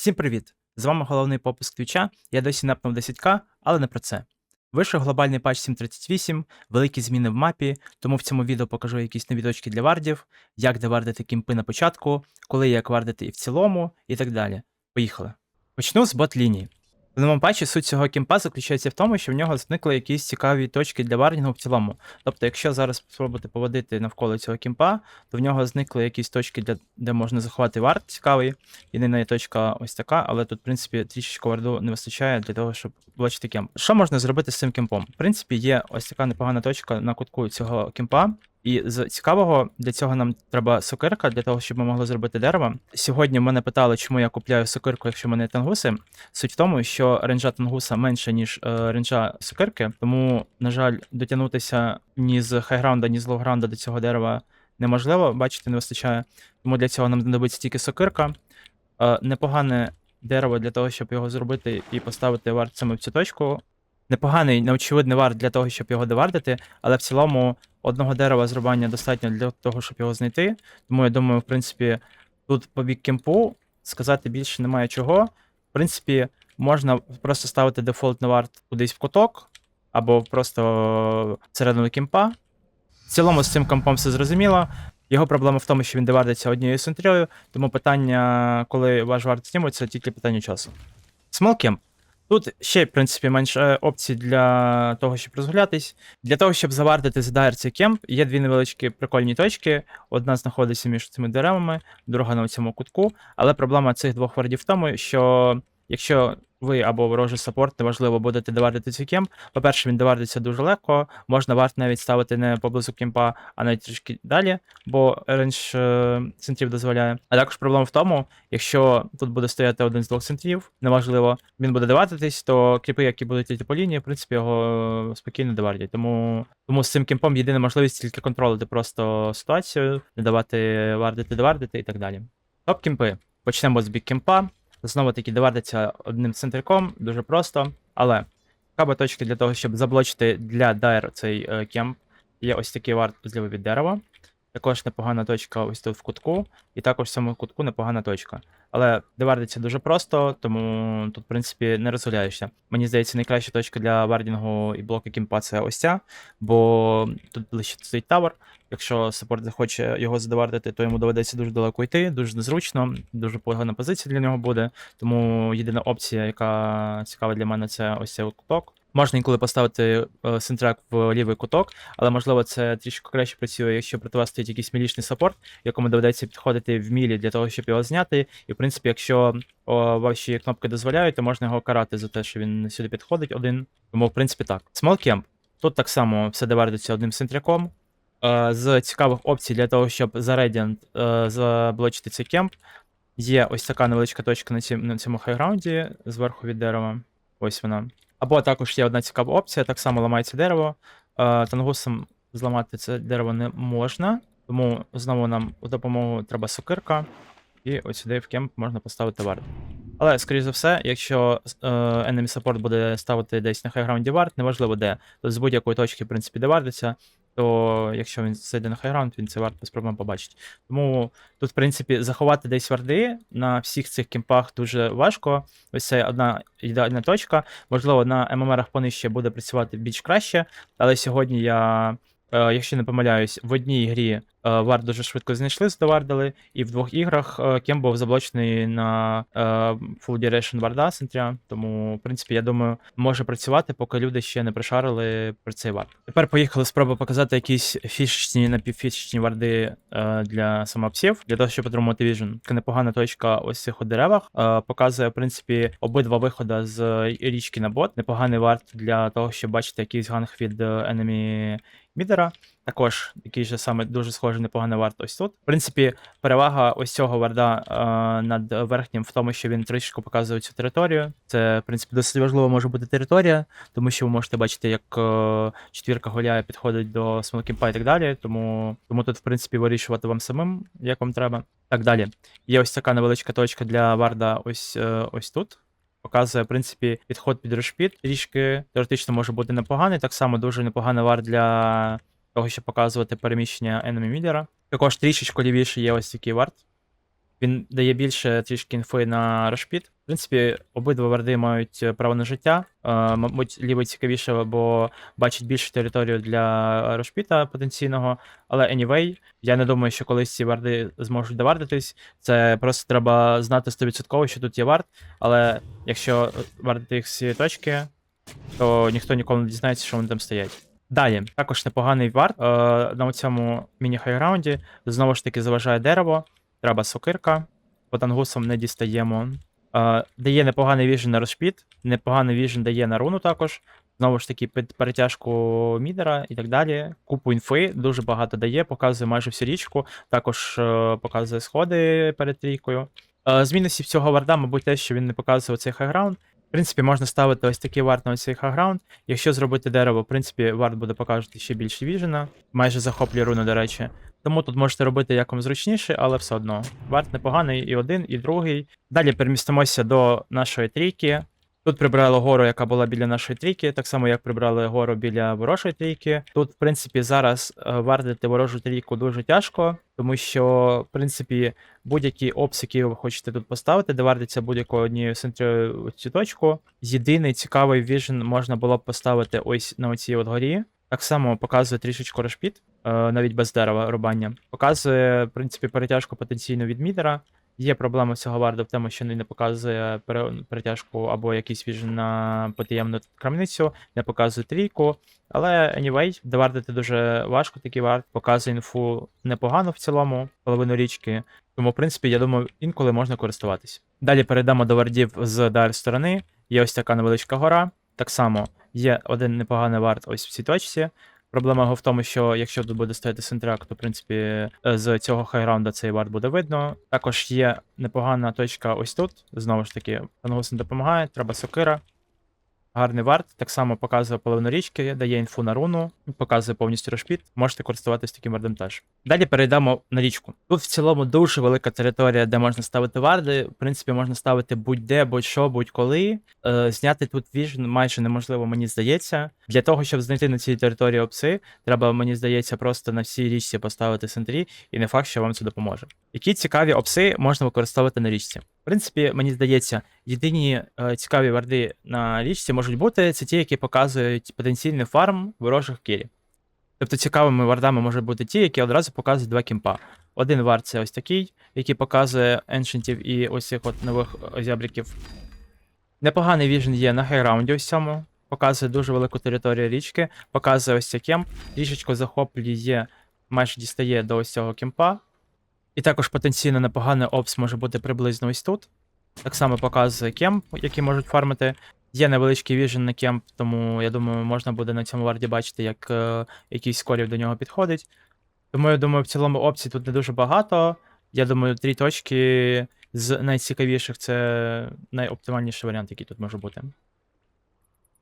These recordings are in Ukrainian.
Всім привіт! З вами головний попуск твіча. Я досі напнув 10к, але не про це. Вийшов глобальний патч 7.38, великі зміни в мапі, тому в цьому відео покажу якісь нові точки для вардів, як девардити кімпи на початку, коли як вардити і в цілому, і так далі. Поїхали. Почну з бот-лінії. В новому патчі суть цього кімпа заключається в тому, що в нього зникли якісь цікаві точки для вардінгу в цілому. Тобто, якщо зараз спробувати поводити навколо цього кімпа, то в нього зникли якісь точки, для, де можна заховати вард цікавий. Єдина є точка ось така, але тут, в принципі, трішечки варду не вистачає для того, щоб блочити кемп. Що можна зробити з цим кемпом? В принципі, є ось така непогана точка на кутку цього кемпа. І з цікавого для цього нам треба сокирка, для того, щоб ми могли зробити дерево. Сьогодні мене питали, чому я купляю сокирку, якщо в мене тангуси. Суть в тому, що ренджа тангуса менше, ніж е, ренджа сокирки, тому, на жаль, дотягнутися ні з хайграунда, ні з лоуграунда до цього дерева неможливо. Бачите, не вистачає. Тому для цього нам знадобиться тільки сокирка. Е, непогане дерево для того, щоб його зробити і поставити варт саме в цю точку. Непоганий, неочевидний варт для того, щоб його довардити, але в цілому одного дерева зрубання достатньо для того, щоб його знайти. Тому я думаю, в принципі, тут по бік кемпу сказати більше немає чого. В принципі, можна просто ставити дефолтний варт кудись в куток, або просто всередину кемпа. В цілому з цим компом все зрозуміло. Його проблема в тому, що він девардиться однією сентрією, тому питання, коли ваш варт знімується, тільки питання часу. Camp. Тут ще, в принципі, менше опцій для того, щоб розгулятись. Для того, щоб завардити за цей кемп, є дві невеличкі прикольні точки. Одна знаходиться між цими деревами, друга на цьому кутку. Але проблема цих двох вардів в тому, що якщо ви або ворожий саппорт, неважливо, будете довардити цей кемп. По-перше, він довардиться дуже легко. Можна варт навіть ставити не поблизу кемпа, а навіть трішки далі, бо рендж е, центрів дозволяє. А також проблема в тому, якщо тут буде стояти один з двох центрів, неважливо, він буде довардитись, то кріпи, які будуть йти по лінії, в принципі, його спокійно довардять. Тому, тому з цим кемпом єдина можливість тільки контролити просто ситуацію, не давати вардити, довардити і так далі. Топ кемпи. Почнемо з бік кемпа. Знову таки доводиться одним центриком, дуже просто. Але каба точки для того, щоб заблочити для дайр цей е, кемп, є ось такий варт зліва від дерева. Також непогана точка ось тут в кутку, і також в цьому кутку непогана точка. Але девардиться дуже просто, тому тут, в принципі, не розгуляєшся. Мені здається, найкраща точка для вардінгу і блоку кімпа це ось ця, бо тут ближче стоїть тавер. Якщо саппорт захоче його задевардити, то йому доведеться дуже далеко йти, дуже незручно, дуже погана позиція для нього буде. Тому єдина опція, яка цікава для мене, це ось цей куток. Можна інколи поставити е, синтрак в лівий куток, але можливо це трішки краще працює, якщо проти вас стоїть якийсь мілічний саппорт, якому доведеться підходити в мілі для того, щоб його зняти. І в принципі, якщо о, ваші кнопки дозволяють, то можна його карати за те, що він сюди підходить один. Тому, в принципі, так. Camp. Тут так само все девардиться одним синтряком. Е, З цікавих опцій для того, щоб за Radiant е, заблочити цей кемп, є ось така невеличка точка на цьому хайграунді зверху від дерева. Ось вона. Або також є одна цікава опція, так само ламається дерево. Е, Тангусом зламати це дерево не можна, тому знову нам у допомогу треба сокирка, і ось сюди в кемп можна поставити вард. Але, скоріш за все, якщо е, enemy support буде ставити десь на хайграунді вард, неважливо де, то з будь-якої точки, в принципі, де вардиться, то якщо він зайде на хайграунд, він це варт без проблем побачить. Тому тут, в принципі, заховати десь варди на всіх цих кемпах дуже важко. Ось це одна ідеальна точка. Можливо, на ММРах понижче буде працювати більш краще, але сьогодні я. Е, Якщо не помиляюсь, в одній грі е, вард дуже швидко знайшли, здовардили, і в двох іграх е, Кем був заблочений на Full Duration варда центря. Тому, в принципі, я думаю, може працювати, поки люди ще не пришарили про цей вард. Тепер поїхали спроба показати якісь фішечні напівфішечні варди для самопсів, для того, щоб отримати віжн. Непогана точка ось цих у деревах. Показує, в принципі, обидва виходи з річки на бот. Непоганий вард для того, щоб бачити якийсь ганг від enemy мідера. Також який же саме дуже схожий непоганий варт ось тут. В принципі, перевага ось цього варда е, над верхнім в тому, що він трішки показує цю територію. Це, в принципі, досить важливо може бути територія, тому що ви можете бачити, як е, четвірка гуляє, підходить до смолкімпа і так далі. Тому, тому тут, в принципі, вирішувати вам самим, як вам треба. Так далі. Є ось така невеличка точка для варда ось, е, ось тут. Показує, в принципі, підход під решпіт трішки теоретично може бути непоганий. Так само дуже непоганий вар для того, щоб показувати переміщення enemy мідера. Також трішечку лівіше є ось такий варт. Він дає більше трішки інфи на рошпіт. В принципі, обидва варди мають е, право на життя. Е, Мабуть, лівий цікавіше, бо бачить більшу територію для рошпіта потенційного. Але anyway, я не думаю, що колись ці варди зможуть довардитись. Це просто треба знати 100%, що тут є вард. Але якщо вардити їх цієї точки, то ніхто ніколи не дізнається, що вони там стоять. Далі, також непоганий вард е, на цьому міні-хайграунді. Знову ж таки, заважає дерево. Треба сокирка. По тангусам не дістаємо. Е, дає непоганий віжен на розшпіт, непоганий віжен дає на руну також. Знову ж таки, під перетяжку мідера і так далі. Купу інфи, дуже багато дає, показує майже всю річку, також е, показує сходи перед трійкою. Е, з мінусів цього варда, мабуть, те, що він не показує цей хайграунд. В принципі, можна ставити ось такий вард на цей хайграунд. Якщо зробити дерево, в принципі, вард буде показувати ще більше віжена. Майже захоплює руну, до речі. Тому тут можете робити як вам зручніше, але все одно. Варт непоганий і один, і другий. Далі перемістимося до нашої трійки. Тут прибрали гору, яка була біля нашої трійки, так само як прибрали гору біля ворожої трійки. Тут, в принципі, зараз е, вардити ворожу трійку дуже тяжко, тому що, в принципі, будь-який опс, який ви хочете тут поставити, де вардиться будь-якою однією центрою цю точку. Єдиний цікавий віжен можна було б поставити ось на оцій от горі. Так само показує трішечку решпіт, е, навіть без дерева рубання. Показує, в принципі, перетяжку потенційно від мідера. Є проблема цього варду в тому, що не показує перетяжку або якийсь віжен на потаємну крамницю, не показує трійку. Але anyway, довардити дуже важко такий вард, показує інфу непогано в цілому, половину річки. Тому, в принципі, я думаю, інколи можна користуватись. Далі перейдемо до вардів з далі сторони. Є ось така невеличка гора. Так само є один непоганий варт ось в цій точці. Проблема його в тому, що якщо тут буде стояти синтрак, то в принципі е, з цього хайграунда цей вард буде видно. Також є непогана точка ось тут. Знову ж таки, Пангус не допомагає, треба сокира. Гарний вард, так само показує половину річки, дає інфу на руну, показує повністю розпіт. Можете користуватись таким вардом теж. Далі перейдемо на річку. Тут в цілому дуже велика територія, де можна ставити варди. В принципі, можна ставити будь-де, будь-що, будь-коли. Е, зняти тут віжн майже неможливо, мені здається. Для того, щоб знайти на цій території опси, треба, мені здається, просто на всій річці поставити центрі, і не факт, що вам це допоможе. Які цікаві опси можна використовувати на річці? В принципі, мені здається, єдині е, цікаві варди на річці можуть бути це ті, які показують потенційний фарм ворожих кілів. Тобто цікавими вардами можуть бути ті, які одразу показують два кімпа. Один вард це ось такий, який показує еншентів і ось цих от нових зябриків. Непоганий віжен є на хайраунді ось цьому. Показує дуже велику територію річки, показує ось цей кемп, трішечко захоплює, майже дістає до ось цього кемпа. І також потенційно непоганий опс може бути приблизно ось тут. Так само показує кемп, який можуть фармити. Є невеличкий віжен на кемп, тому я думаю, можна буде на цьому варді бачити, як е, якийсь скорів до нього підходить. Тому я думаю, в цілому опцій тут не дуже багато. Я думаю, три точки з найцікавіших це найоптимальніший варіант, який тут може бути.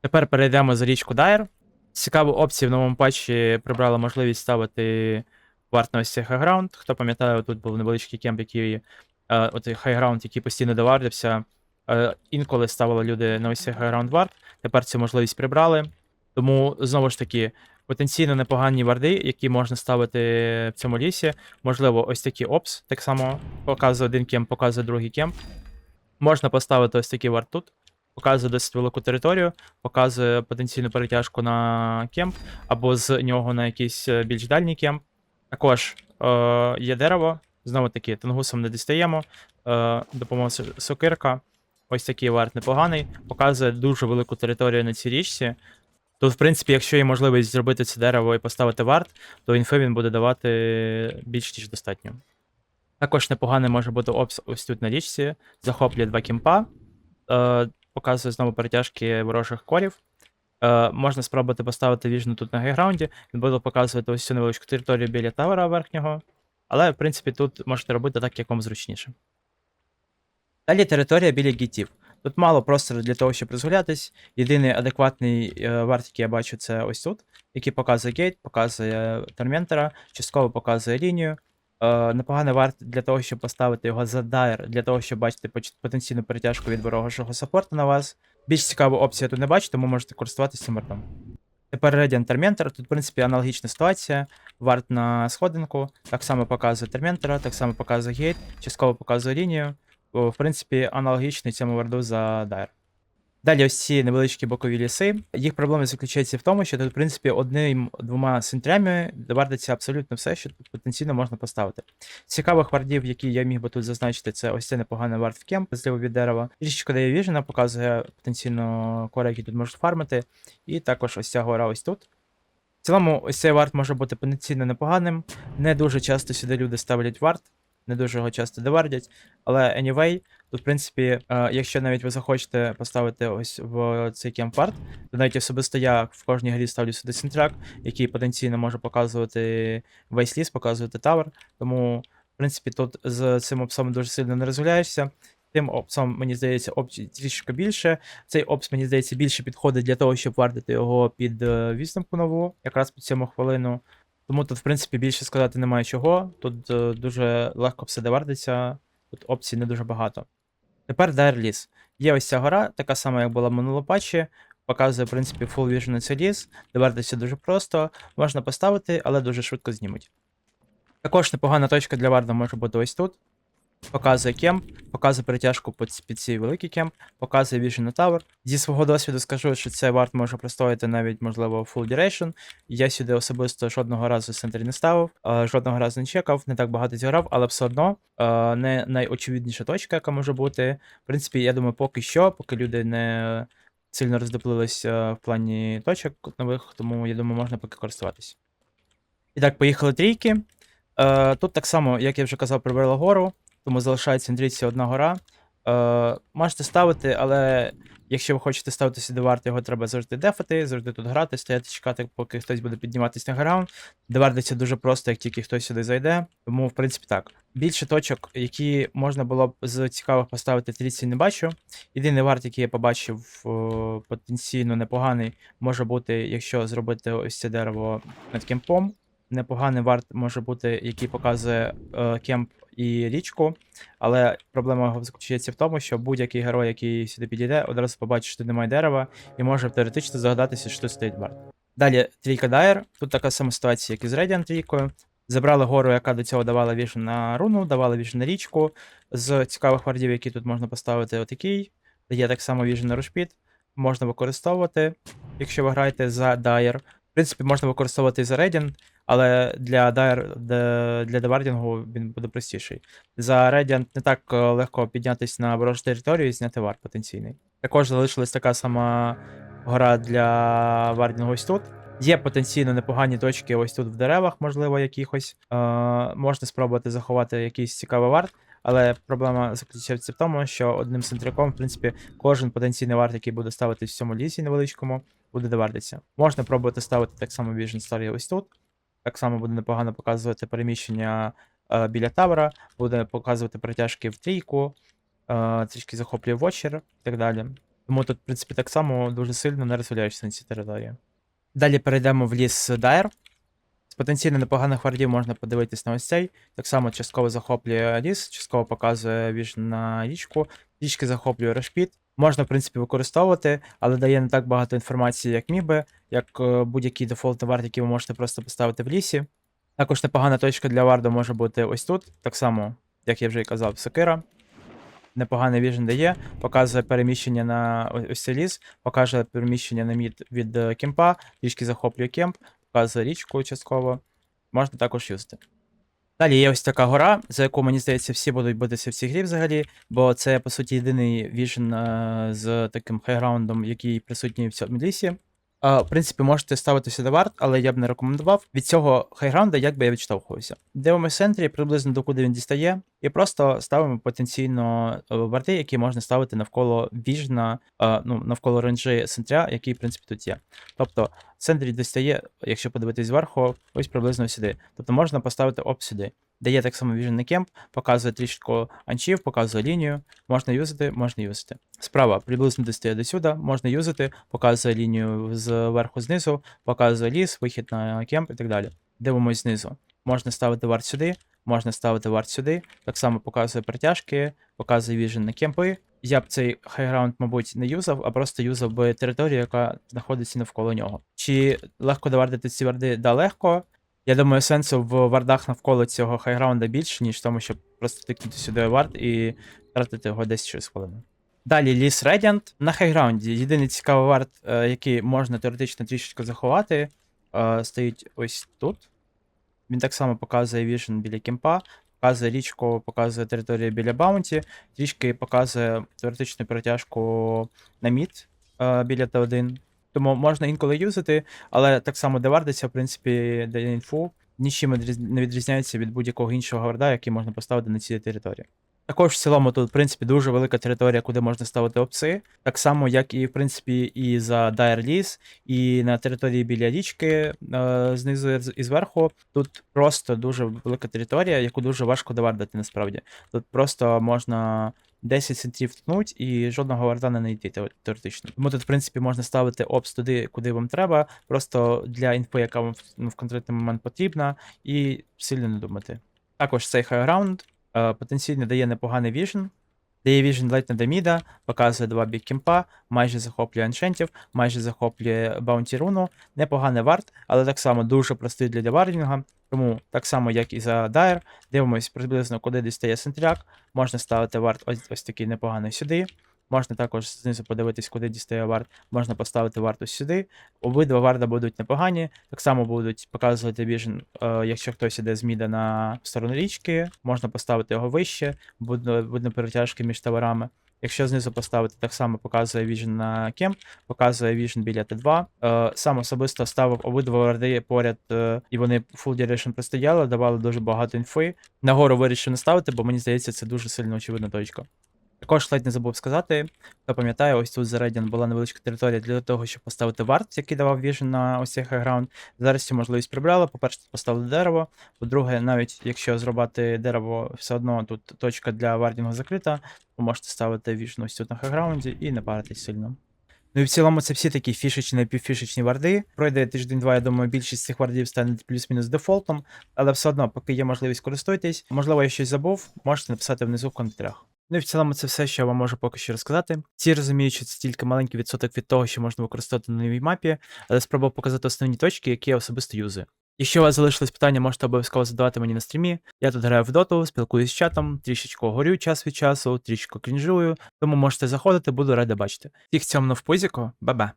Тепер перейдемо за річку Дайр. Цікаву опцію в новому патчі прибрали можливість ставити варт на ось цей хайграунд. Хто пам'ятає, тут був невеличкий кемп, який е, хайграунд, який постійно довардився. Е, інколи ставили люди на ось хайграунд варт. Тепер цю можливість прибрали. Тому знову ж таки, потенційно непогані варди, які можна ставити в цьому лісі. Можливо, ось такий опс. Так само показує один кемп, показує другий кемп. Можна поставити ось такий варт тут. Показує досить велику територію, показує потенційну перетяжку на кемп, або з нього на якийсь е, більш дальній кемп. Також е, є дерево. Знову таки, тенгусом не дістаємо. Е, допомога сокирка. Ось такий варт непоганий. Показує дуже велику територію на цій річці. Тут, в принципі, якщо є можливість зробити це дерево і поставити варт, то інфи він буде давати більш ніж достатньо. Також непоганий може бути опс ось тут на річці. Захоплює два кімпа. Е, показує знову перетяжки ворожих корів. Е, можна спробувати поставити віжну тут на гейграунді. Він буде показувати ось цю невеличку територію біля тавера верхнього. Але, в принципі, тут можете робити так, як вам зручніше. Далі територія біля гітів. Тут мало простору для того, щоб розгулятись. Єдиний адекватний е, варт, який я бачу, це ось тут, який показує гейт, показує Торментера, частково показує лінію. Е, непоганий варт для того, щоб поставити його за дайр, для того, щоб бачити потенційну перетяжку від ворожого саппорту на вас. Більш цікаву опцію я тут не бачу, тому можете користуватися цим вартом. Тепер Radiant Терментор. Тут, в принципі, аналогічна ситуація. Варт на сходинку, так само показує Tormentor, так само показує гейт, частково показує лінію. В принципі, аналогічний цьому варду за Dire. Далі ось ці невеличкі бокові ліси. Їх проблема заключається в тому, що тут, в принципі, одним-двома сентрями вардиться абсолютно все, що тут потенційно можна поставити. Цікавих вардів, які я міг би тут зазначити, це ось це непоганий вард в кемп, зливу від дерева. Трішечка дає віжена, показує потенційно кори, які тут можуть фармити. І також ось ця гора ось тут. В цілому, ось цей вард може бути потенційно непоганим. Не дуже часто сюди люди ставлять вард, не дуже його часто довардять. Але anyway, тут, в принципі, е, якщо навіть ви захочете поставити ось в цей кемп-вард, то навіть особисто я в кожній грі ставлю сюди сентрак, який потенційно може показувати весь ліс, показувати тавер. Тому, в принципі, тут з цим опсом дуже сильно не розгуляєшся. Тим опсом, мені здається, опцій трішки більше. Цей опс, мені здається, більше підходить для того, щоб вардити його під е, вісімку нову, якраз під цьому хвилину. Тому тут, в принципі, більше сказати немає чого. Тут е, дуже легко все довардиться, тут опцій не дуже багато. Тепер Dire ліс. Є ось ця гора, така сама, як була в минулому. Показує, в принципі, Full Vision на цей ліс. Довардиться дуже просто, можна поставити, але дуже швидко знімуть. Також непогана точка для варда може бути ось тут. Показує кемп, показує перетяжку під, під цей великий кемп, показує Vision Tower. Зі свого досвіду скажу, що цей варт може простояти навіть, можливо, full duration. Я сюди особисто жодного разу центрі не ставив, е, жодного разу не чекав, не так багато зіграв, але все одно е, не найочевидніша точка, яка може бути. В принципі, я думаю, поки що, поки люди не сильно роздоплилися в плані точок нових, тому я думаю, можна поки користуватись. І так, поїхали трійки. Е, Тут так само, як я вже казав, прибрала гору тому залишається Андрійці одна гора. Е, Можете ставити, але якщо ви хочете ставити сюди варт, його треба завжди дефати, завжди тут грати, стояти, чекати, поки хтось буде підніматися на граунд. Девардиться дуже просто, як тільки хтось сюди зайде. Тому, в принципі, так. Більше точок, які можна було б з цікавих поставити трійці, не бачу. Єдиний варт, який я побачив потенційно непоганий, може бути, якщо зробити ось це дерево над кемпом. Непоганий варт може бути, який показує е, кемп і річку, але проблема заключається в тому, що будь-який герой, який сюди підійде, одразу побачить, що немає дерева, і може теоретично загадатися, що тут стоїть варт. Далі трійка Дайер. Тут така сама ситуація, як і з Radiant трійкою. Забрали гору, яка до цього давала віжн на руну, давала віжн на річку. З цікавих вардів, які тут можна поставити, отакий. Дає так само віжн на рушпіт. Можна використовувати, якщо ви граєте за Дайер. Принципі, можна використовувати за Radiant, але для для девардінгу він буде простіший. За Radiant не так е, легко піднятися на ворожу територію і зняти вар потенційний. Також залишилась така сама гора для вардінгу ось тут. Є потенційно непогані точки ось тут в деревах, можливо, якихось. Е, Можна спробувати заховати якийсь цікавий варт, але проблема заключається в тому, що одним центриком, в принципі, кожен потенційний варт, який буде ставити в цьому лісі невеличкому, буде довардитися. Можна пробувати ставити так само Vision Story ось тут. Так само буде непогано показувати переміщення е, біля тавера, буде показувати протяжки в трійку, е, трішки захоплює вочер і так далі. Тому тут, в принципі, так само дуже сильно не розвиляєшся на цій території. Далі перейдемо в ліс Дайр. З потенційно непоганих вардів можна подивитись на ось цей. Так само частково захоплює ліс, частково показує віж на річку, трішки захоплює решпіт. Можна, в принципі, використовувати, але дає не так багато інформації, як міг би, як е, будь-який дефолтний вард, який ви можете просто поставити в лісі. Також непогана точка для варду може бути ось тут, так само, як я вже і казав, сокира. Непоганий віжен дає, показує переміщення на ось цей ліс, показує переміщення на мід від е, кемпа, трішки захоплює кемп, показує річку частково. Можна також юзати. Далі є ось така гора, за яку, мені здається, всі будуть битися в цій грі взагалі, бо це, по суті, єдиний віжен з таким хайграундом, який присутній в цьому лісі. В принципі, можете ставити сюди варт, але я б не рекомендував. Від цього хайграунда як би я відштовхувався. Дивимося центрі, приблизно до куди він дістає, і просто ставимо потенційно е, варти, які можна ставити навколо віжна, ну, навколо ренджі центря, який, в принципі, тут є. Тобто, центрі дістає, якщо подивитись зверху, ось приблизно сюди. Тобто можна поставити оп сюди. Дає так само Vision Camp, показує трішки анчів, показує лінію. Можна юзати, можна юзати. Справа приблизно достає до сюди, можна юзати, показує лінію зверху знизу, показує ліс, вихід на кемп і так далі. Дивимось знизу. Можна ставити варт сюди, можна ставити варт сюди. Так само показує притяжки, показує Vision на кемпи, я б цей хайграунд, мабуть, не юзав, а просто юзав би територію, яка знаходиться навколо нього. Чи легко довардити ці варди? Да, легко. Я думаю, сенсу в вардах навколо цього хайграунда більше, ніж в тому, щоб просто тикнути сюди вард і тратити його десь через хвилину. Далі ліс Radiant. На хайграунді єдиний цікавий вард, е, який можна теоретично трішечки заховати, е, стоїть ось тут. Він так само показує вішен біля кемпа, показує річку, показує територію біля баунті, трішки показує теоретичну перетяжку на мід е, біля Т1. Тому можна інколи юзати, але так само вардиться, в принципі, дає інфу. Нічим не відрізняється від будь-якого іншого варда, який можна поставити на цій території. Також в цілому тут, в принципі, дуже велика територія, куди можна ставити опси. Так само, як і в принципі, і за Dire Ліс, і на території біля річки е, знизу і зверху. Тут просто дуже велика територія, яку дуже важко довардити насправді. Тут просто можна 10 центрів ткнуть і жодного варда не знайти тео- теоретично. Тому тут, в принципі, можна ставити опс туди, куди вам треба, просто для інфо, яка вам ну, в конкретний момент потрібна, і сильно не думати. Також цей хайграунд е, потенційно дає непоганий віжн. Віжн ледь не до міда, показує два бік кімпа, майже захоплює аншентів, майже захоплює баунті руну. Непоганий варт, але так само дуже простий для девардінга. Тому так само, як і за Дайр, дивимось приблизно, куди дістає сентряк. Можна ставити варт ось, ось такий непоганий сюди. Можна також знизу подивитись, куди дістає варт. Можна поставити варт ось сюди. Обидва варда будуть непогані. Так само будуть показувати віжн, е, якщо хтось іде з міда на сторону річки, можна поставити його вище, буде, буде перетяжки між товарами. Якщо знизу поставити, так само показує віжн на кемп, показує віжн біля Т2. Е, сам особисто ставив обидва варди поряд, е, і вони full duration простояли, давали дуже багато інфи. Нагору вирішив не ставити, бо мені здається, це дуже сильно очевидна точка. Також ледь не забув сказати, хто пам'ятає, ось тут за Radiant була невеличка територія для того, щоб поставити варт, який давав віжн на ось цей хайграунд. Зараз цю можливість прибрали. По-перше, поставили дерево. По-друге, навіть якщо зробити дерево, все одно тут точка для вардінгу закрита, ви можете ставити віжн ось тут на хайграунді і не паритись сильно. Ну і в цілому це всі такі фішечні напівфішечні варди. Пройде тиждень-два, я думаю, більшість цих вардів стане плюс-мінус дефолтом, але все одно, поки є можливість користуйтесь. Можливо, я щось забув, можете написати внизу в коментарях. Ну і в цілому це все, що я вам можу поки що розказати. Всі розуміють, що це тільки маленький відсоток від того, що можна використовувати на новій мапі, але спробував показати основні точки, які я особисто юзую. Якщо у вас залишились питання, можете обов'язково задавати мені на стрімі. Я тут граю в доту, спілкуюсь з чатом, трішечку горю час від часу, трішечку крінжую, тому можете заходити, буду радий бачити. Всіх цьому в ба-ба.